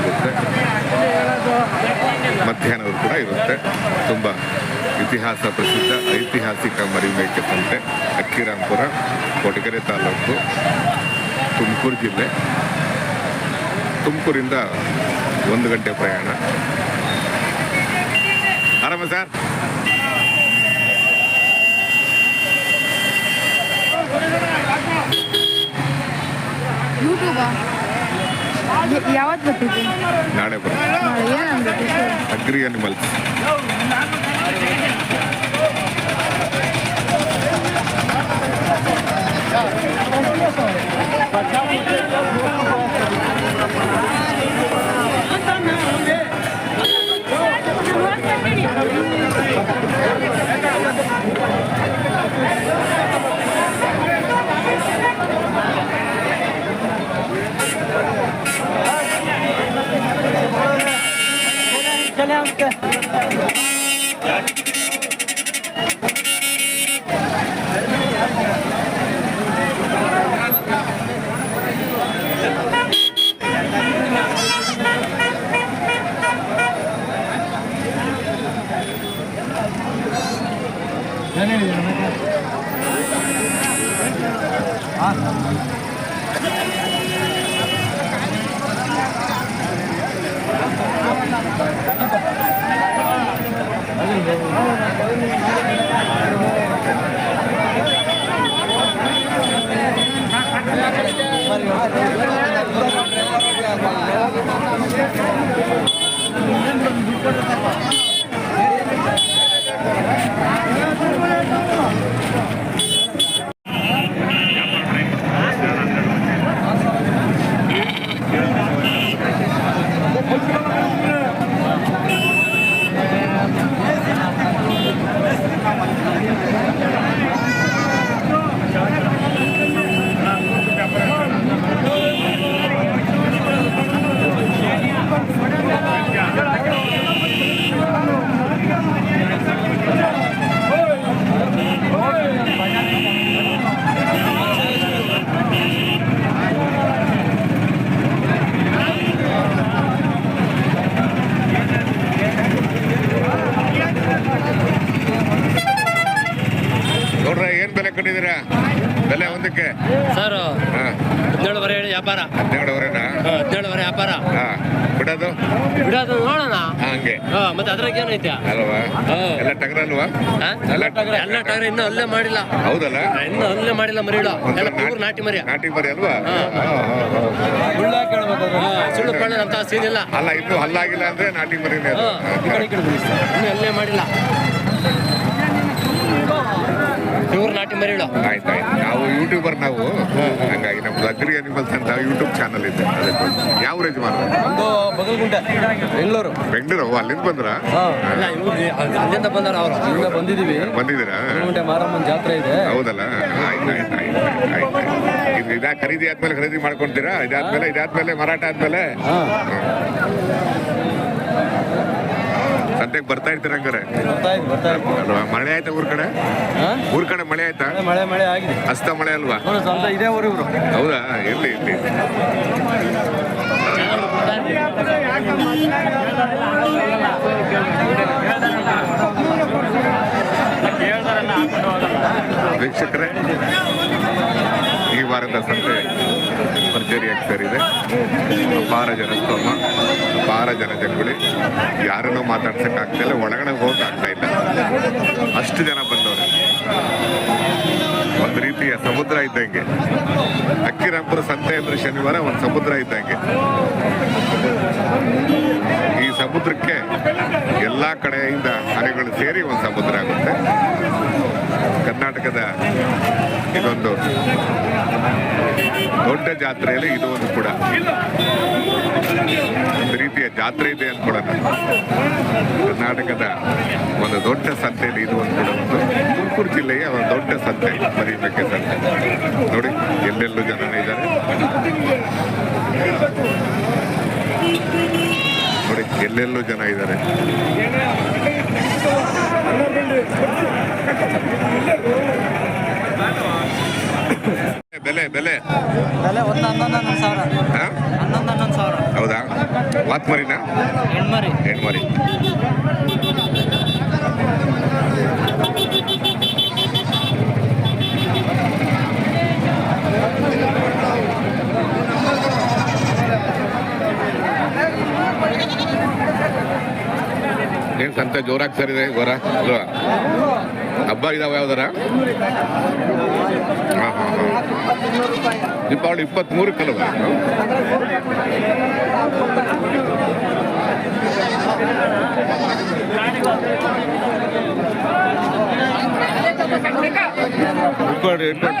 ಆಗುತ್ತೆ. ಮಧ್ಯಾಹ್ನವೂ ಕೂಡ ಇರುತ್ತೆ. ತುಂಬ ಇತಿಹಾಸ ಪ್ರಸಿದ್ಧ ಐತಿಹಾಸಿಕ ಮರಿ ಮೇಕೆ ಸಂತೆ ಅಕ್ಕಿರಾಂಪುರ ಕೊಟಗೆರೆ ತಾಲೂಕು, ತುಮಕೂರು ಜಿಲ್ಲೆ. ತುಮಕೂರಿಂದ ಒಂದು ಗಂಟೆ ಪ್ರಯಾಣ. ಆರಾಮ ಸರ್? ಯೂಟ್ಯೂಬಾ? ಯಾವತ್ತು ಬರ್ತಿದ್ದೆ ನಾಳೆ ಬರ ನಾಳೆ ಏನಂದ್ರೆ? ಅಗ್ರಿ ಅನಿಮಲ್ಸ್ ನೋಡ್ರ ಏನ್ ಬೆಲೆ ಒಂದಕ್ಕೆ? ಸರ್ ಹದಿನೇಳುವರೆ ಹೇಳಿ ವ್ಯಾಪಾರ. ಹನ್ನೆರಡುವರೆನಾ ಹಾ, ಹದಿನೇಳುವರೆ ವ್ಯಾಪಾರ. ಹಾ ಬಿಡೋದು? ಬಿಡೋದು ನೋಡೋಣ. ಹಂಗೆ. ಹಾ, ಮತ್ತೆ ಅದ್ರಾಗ ಏನೈತೆ ಅಲ್ವಾ. ಎಲ್ಲ ಟಗರಲ್ವಾ? ಹಾ? ಎಲ್ಲ ಟಗರ ಎಲ್ಲ ಟಗರ ಇನ್ನೂ ಅಲ್ಲೇ ಮಾಡಿಲ್ಲ. ಹೌದಲ್ಲ? ಇನ್ನೂ ಅಲ್ಲೇ ಮಾಡಿಲ್ಲ ಮರಿಗಳು ಒಂಥರ ಎಲ್ಲ ಪ್ಯೂರ್ ನಾಟಿ ಮರಿ. ನಾಟಿ ಮರಿ ಅಲ್ವಾ? ಸುಳ್ಳು ಪಳ್ಳ ಅಂತ ಸೀನ್ ಇಲ್ಲ ಅಲ್ಲ ಇನ್ನೂ ಹಲ್ಲಾಗಿಲ್ಲ ಅಂದ್ರೆ ನಾಟಿ ಮರಿನೇ. ಇನ್ನೂ ಅಲ್ಲೇ ಮಾಡಿಲ್ಲ. ಪ್ಯೂರ್ ನಾಟಿ ಮರಿಳು. ಆಯ್ತು ಆಯ್ತು. ನಾವು ಯೂಟ್ಯೂಬರ್ ನಾವು. ಹಂಗಾಗಿ ನಮ್ಮ ಅಗ್ರಿ ಅನಿಮಲ್ಸ್ ಅಂತ ಯೂಟ್ಯೂಬ್ ಚಾನಲ್ ಇದೆ. ಅದಕ್ಕೆ ಯಾವ ರೇಜ್ ಮಾಡ್ತಾರೆ ಒಂದು ಬಗಲ್ಗುಂಟೆ. ಬೆಂಗಳೂರು. ಬೆಂಗಳೂರು? ಅಲ್ಲಿಂದ ಬಂದ್ರ? ಅಲ್ಲಿಂದ ಬಂದಾರ ಅವ್ರು. ಅಲ್ಲಿಂದ ಬಂದಿದ್ದೀವಿ. ಬಂದಿದ್ದೀರಾ? ಬಗಲ್ಗುಂಟೆ ಮಾರಮ್ಮನ ಜಾತ್ರೆ ಇದೆ. ಹೌದಲ್ಲ? ಆಯ್ತು ಆಯ್ತು ಆಯ್ತು ಆಯ್ತು ಆಯ್ತು. ಇದಾ ಖರೀದಿ ಆದ್ಮೇಲೆ ಖರೀದಿ ಮಾಡ್ಕೊಂತೀರಾ? ಇದಾದ್ಮೇಲೆ ಇದಾದ್ಮೇಲೆ ಮಾರಾಟ ಆದ್ಮೇಲೆ? ಸದ್ಯಕ್ಕೆ ಬರ್ತಾ ಇರ್ತೀರ ಹಂಗಾರೆ? ಮಳೆ ಆಯ್ತಾ ಊರ್ ಕಡೆ? ಊರ್ ಕಡೆ ಮಳೆ ಆಯ್ತಾ? ಮಳೆ ಮಳೆ ಆಗಿದೆ. ಹಸ್ತ ಮಳೆ ಅಲ್ವಾ? ಇದೇ ಊರು ಇವರು. ಹೌದಾ? ಇರ್ಲಿ ಇರ್ಲಿ. ವೀಕ್ಷಕರೇ ಈ ವಾರದ ಸಂತೆ. ಭರ್ಜರಿಯಾಗಿ ಸೇರಿದೆ ಅಪಾರ ಜನಸ್ತೋಮ ಅಪಾರ ಜನಜಂಗುಳಿ ಯಾರನ್ನೂ ಮಾತಾಡ್ಸಕ್ಕಾಗ್ತಾ ಒಳಗಡೆ ಹೋಗಕ್ಕೆ ಆಗ್ತಾ ಇಲ್ಲ. ಅಷ್ಟು ಜನ ಬಂದವರು. ಒಂದು ರೀತಿಯ ಸಮುದ್ರ ಇದ್ದಂಗೆ. ಅಕ್ಕಿರಾಂಪುರ ಸಂತೆ ಅಂದ್ರೆ ಶನಿವಾರ, ಒಂದು ಸಮುದ್ರ ಇದ್ದಂಗೆ ಈ ಸಮುದ್ರಕ್ಕೆ ಎಲ್ಲಾ ಕಡೆಯಿಂದ ಅಲೆಗಳು ಸೇರಿ ಒಂದು ಸಮುದ್ರ ಆಗುತ್ತೆ ಕರ್ನಾಟಕದ ಇದೊಂದು ದೊಡ್ಡ ಜಾತ್ರೆಯಲ್ಲಿ ಇದು ಒಂದು ಕೂಡ ಒಂದು ರೀತಿಯ ಜಾತ್ರೆ ಇದೆ ಅನ್ಕೊಡೋಣ ಕರ್ನಾಟಕದ ಒಂದು ದೊಡ್ಡ ಸಂತೆಯಲ್ಲಿ ಇದು ಒಂದು ಕೂಡ ಒಂದು ತುಮಕೂರು ಜಿಲ್ಲೆಯ ಒಂದು ದೊಡ್ಡ ಸಂತೆ ಮರಿಬೇಕೆ ಸಂತೆ. ನೋಡಿ, ಎಲ್ಲೆಲ್ಲೂ ಜನ ಇದ್ದಾರೆ. ನೋಡಿ, ಎಲ್ಲೆಲ್ಲೂ ಜನ ಇದ್ದಾರೆ. ಬೆಲೆ? ಒಂದು ಹನ್ನೊಂದು ಹನ್ನೊಂದು ಸಾವಿರ. ಹಾ? ಹನ್ನೊಂದು ಹನ್ನೊಂದು ಸಾವಿರ. ಹೌದಾ? ವಾತ್ಮರಿನಾ ಹೆಣ್ಮರಿ. ಹೆಣ್ಮರಿ. ಏನ್ ಸಂತೆ ಜೋರಾಗಿ ಸರಿದೆ ಗೋರ ಅಲ್ವಾ? ಹಬ್ಬ ಇದಾವ ಯಾವ್ದಾರ ದೀಪಾವಳಿ ಇಪ್ಪತ್ತ್ಮೂರಕ್ಕಲ್ವ ಇಟ್ಕೊಳ್ರಿ ಇಟ್ಕೊಳ್ರಿ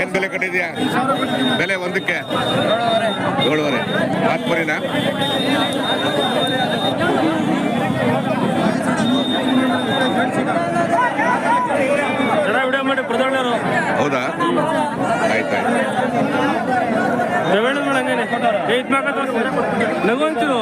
ಏನ್ ಬೆಲೆ ಕಟ್ಟಿದ್ಯಾ ಬೆಲೆ ಒಂದಕ್ಕೆ ಏಳುವರೆ ಪ್ರಧಾನರು. ಹೌದಾ? ಆಯ್ತಾಯ್ತು ನಗು ಅಂತಿರು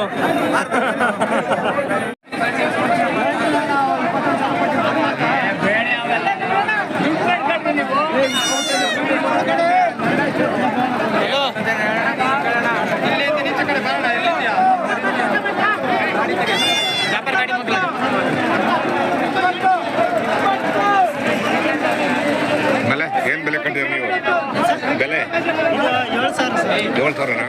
ಬೆಲೆ ಏನ್ ಬೆಲೆ ಕಟ್ಟಿದ್ರಿ ನೀವು ಬೆಲೆ ಏಳು ಸಾವಿರ ಏಳು ಸಾವಿರನಾ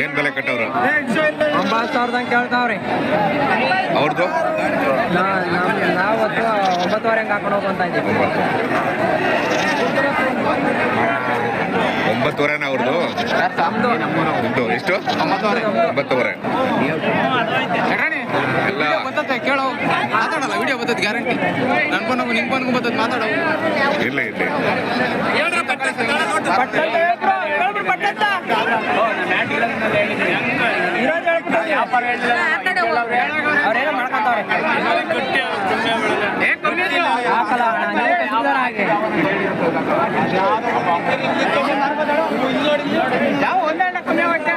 ಏನ್ ಬೆಲೆ ಕಟ್ಟವ್ರು ಒಂಬತ್ತು ಸಾವಿರದಂಗೆ ಕೇಳ್ತಾವ್ರಿ. ಅವ್ರದ್ದು ನಾವು ಹೊತ್ತು ಒಂಬತ್ತುವರೆ ಹಂಗೆ ಹಾಕೊಂಡು ಹೋಗ್ಕೊಂತ ಇದ್ದೀವಿ. ಒಂಬತ್ತುವರೆನಾ ಅವ್ರದ್ದು ಉಂಟು ಎಷ್ಟು? ಒಂಬತ್ತುವರೆ. ಎಲ್ಲ ಕೇಳೋ. ಮಾತಾಡಲ್ಲ ವಿಡಿಯೋ ಬರ್ತದೆ ಗ್ಯಾರಂಟಿ ನನ್ ಬಂದು ನಿಂಗೆ ಬಂದು ಬರ್ತದೆ ಮಾತಾಡೋ. ಇಲ್ಲ ಇಲ್ಲಿ. ಅವ್ರೇನೋ ಮಾಡ್ಕೊಂತವ್ರೆ. ಹಾಕಲ್ಲ ಹಾಗೆ. ಯಾವ ಒಂದೇ ಅಣ್ಣ ಕಮ್ಮಿ ಹೊಟ್ಟೆ?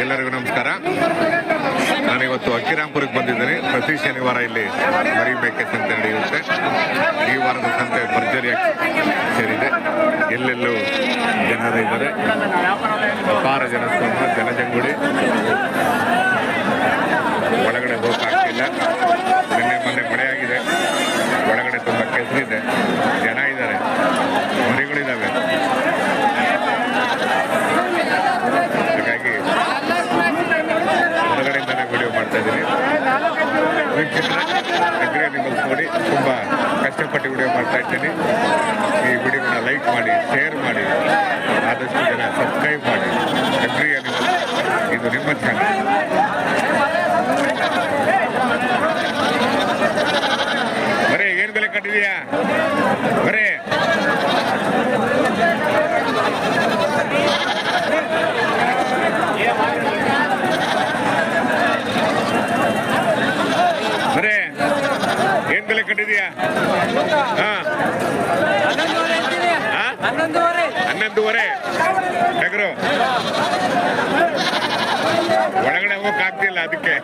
ಎಲ್ಲರಿಗೂ ನಮಸ್ಕಾರ. ನಾನಿವತ್ತು ಅಕ್ಕಿರಾಂಪುರಕ್ಕೆ ಬಂದಿದ್ದೀನಿ. ಪ್ರತಿ ಶನಿವಾರ ಇಲ್ಲಿ ಮರಿಬೇಕೆ ಸಂತೆ ನಡೆಯುತ್ತೆ. ಈ ವಾರದ ಸಂತೆ ಭರ್ಜರಿಯಾಗಿ ಸೇರಿದೆ. ಎಲ್ಲೆಲ್ಲೂ ಜನ ಇದ್ದಾರೆ. ಅಪಾರ ಜನಸ್ತೋಮ ಜನಜಂಗುಡಿ ಒಳಗಡೆ ಹೋಗಿಲ್ಲ ನಿನ್ನೆ ಮೊನ್ನೆ ಮಳೆಯಾಗಿದೆ. ಒಳಗಡೆ ತುಂಬ ಕೆಸರಿದೆ. ಜನ ಇದ್ದಾರೆ. ಮರಿಗಳಿದ್ದಾವೆ ಹಾಗಾಗಿ ಹೊರಗಡೆಯಿಂದ ವಿಡಿಯೋ ಮಾಡ್ತಾ ಇದ್ದೀನಿ. ವೀಕ್ಷಕರ, ಅಗ್ರೆ ನೋಡಿ ತುಂಬ ಕಷ್ಟಪಟ್ಟು ವಿಡಿಯೋ ಮಾಡ್ತಾ ಇದ್ದೀನಿ. ಹನ್ನೊಂದುವರೆ ಟಗರು ಒಳಗಡೆ ಹೋಗಕ್ ಆಗ್ತಿಲ್ಲ ಅದಕ್ಕೆ.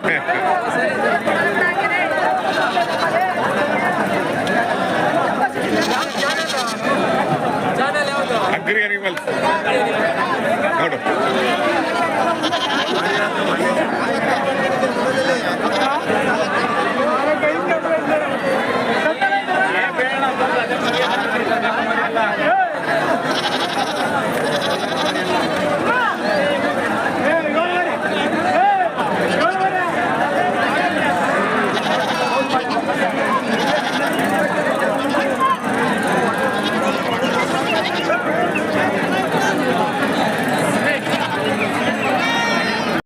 ಅಗ್ರಿ ಅನಿಮಲ್ಸ್ ನೋಡು.